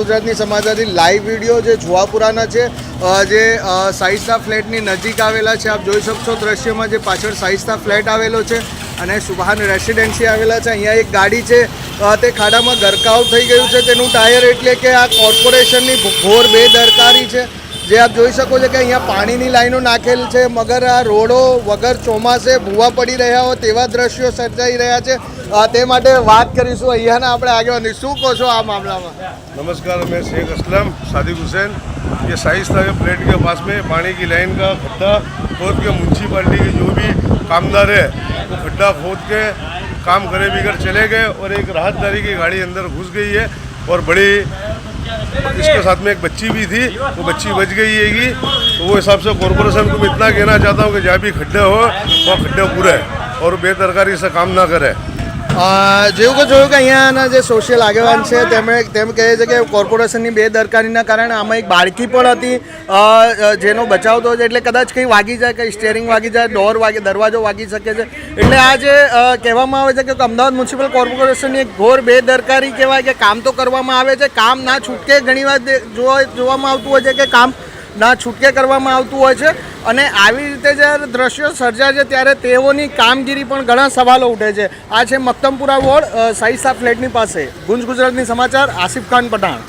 ગુજરાતની સમાચારથી live video જે જુવાપુરાના છે જે અ, સાઈસ્તા ફ્લેટની નજીક આવેલા છે આપ જોઈ શકશો દ્રશ્યમાં જે પાછળ સાઈસ્તા ફ્લેટ આવેલો છે અને સુભાન રેસિડેન્સી આવેલા છે. અહીંયા એક ગાડી છે તે ખાડામાં ગરકાવ થઈ ગયું છે. તેનું ટાયર એટલે કે આ કોર્પોરેશનની ઘોર બેદરકારી છે. જે આપ જોઈ શકો છો કે અહીંયા પાણીની લાઈનો નાખેલ છે મગર આ રોડો વગર ચોમાસે ભૂવા પડી રહ્યા હોય તેવા દ્રશ્યો સર્જાઈ રહ્યા છે અ, તે માટે વાત કરીશું અહીંયાના આપણે આગેવાની શું કહો છો આ મામલામાં नमस्कार मैं शेख असलम सादिक हुसैन ये साइस्ता के प्लेट के पास में पानी की लाइन का खड्डा खोद के म्यूनसिपाली के जो भी कामदार है वो खड्डा खोद के काम करे बिगड़ चले गए और एक राहतदारी की गाड़ी अंदर घुस गई है और बड़ी इसके साथ में एक बच्ची भी थी, वो बच्ची बच गई है तो वो हिसाब से कॉरपोरेशन को मैं इतना कहना चाहता हूँ कि जहाँ भी खड्डे हो, वहाँ खड्डे पूरे और बेदरकारी से काम ना करे। જેવું કે જોયું કે અહીંયાના જે સોશિયલ આગેવાન છે, તેમણે તેમ કહે છે કે કોર્પોરેશનની બેદરકારીના કારણે આમાં એક બાળકી પણ હતી. જેનો બચાવ થયો છે, એટલે કદાચ કંઈ વાગી જાય, કંઈ સ્ટેરિંગ વાગી જાય ડોર વાગે, દરવાજો વાગી શકે છે. એટલે આ જે કહેવામાં આવે છે કે અમદાવાદ મ્યુનિસિપલ કોર્પોરેશનની એક ઘોર બેદરકારી કહેવાય કે કામ તો કરવામાં આવે છે, કામ ના છૂટકે ઘણીવાર વાર જોવા, જોવામાં આવતું હોય છે કે કામ ના છૂટકે કરવામાં આવતું હોય છે. અને આવી રીતે જ્યારે દ્રશ્યો સર્જાય છે, ત્યારે તેઓની કામગીરી પણ ઘણા સવાલો ઉઠે છે. આ છે મક્તમપુરા વોર્ડ સાઈસા ફ્લેટની પાસે. ગુંજ ગુજરાતની સમાચાર, આસિફ ખાન પઠાણ.